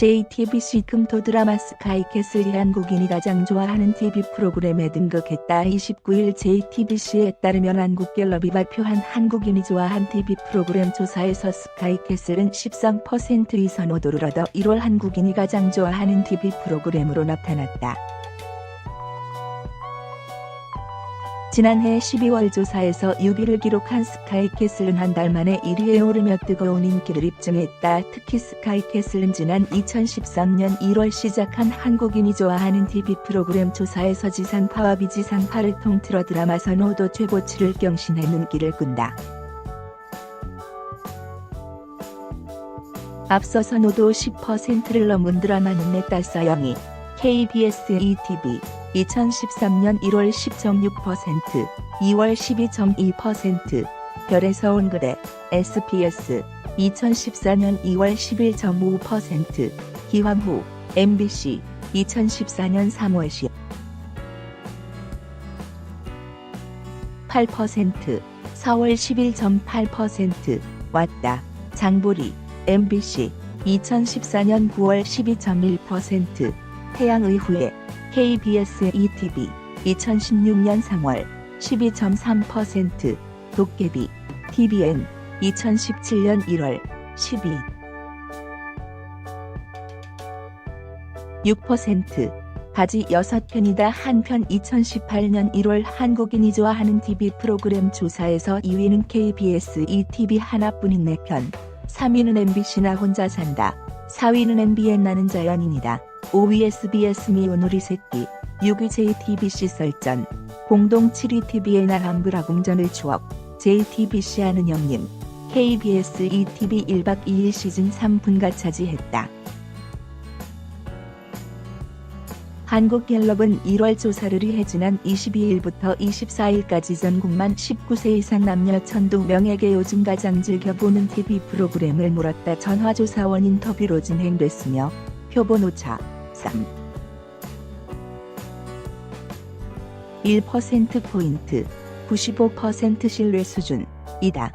JTBC 금토 드라마 스카이캐슬이 한국인이 가장 좋아하는 TV 프로그램에 등극했다. 29일 JTBC에 따르면 한국갤럽이 발표한 한국인이 좋아한 TV 프로그램 조사에서 스카이캐슬은 13%의 선호도를 얻어 1월 한국인이 가장 좋아하는 TV 프로그램으로 나타났다. 지난해 12월 조사에서 6위를 기록한 스카이캐슬은 한 달 만에 1위에 오르며 뜨거운 인기를 입증했다. 특히 스카이캐슬은 지난 2013년 1월 시작한 한국인이 좋아하는 TV 프로그램 조사에서 지상파와 비지상파를 통틀어 드라마 선호도 최고치를 경신해 눈길을 끈다. 앞서 선호도 10%를 넘은 드라마는 내딸 서영이 KBS ETV 2013년 1월 10.6%, 2월 12.2%, 별에서 온 그대, SBS, 2014년 2월 11.5%, 기환후, MBC, 2014년 3월 10. 8%, 4월 11.8% 왔다. 장보리, MBC, 2014년 9월 12.1%, 태양의후에 KBS ETV 2016년 3월 12.3% 도깨비 TVN 2017년 1월 12 6% 바지 6편이다. 한편 2018년 1월 한국인이 좋아하는 TV 프로그램 조사에서 2위는 KBS ETV 하나뿐인 4편. 3위는 MBC 나 혼자 산다. 4위는 MBN 나는 자연인이다 5위 SBS 미운 우리 새끼, 6위 JTBC 썰전, 공동 7위 TV의 날 한불화공전을 추억, JTBC 아는 형님, KBS ETV 1박 2일 시즌 3분가 차지했다. 한국갤럽은 1월 조사를 위해 지난 22일부터 24일까지 전국만 19세 이상 남녀 1002명에게 요즘 가장 즐겨보는 TV 프로그램을 물었다 전화조사원 인터뷰로 진행됐으며 표본 오차 1% 포인트 95% 신뢰 수준이다.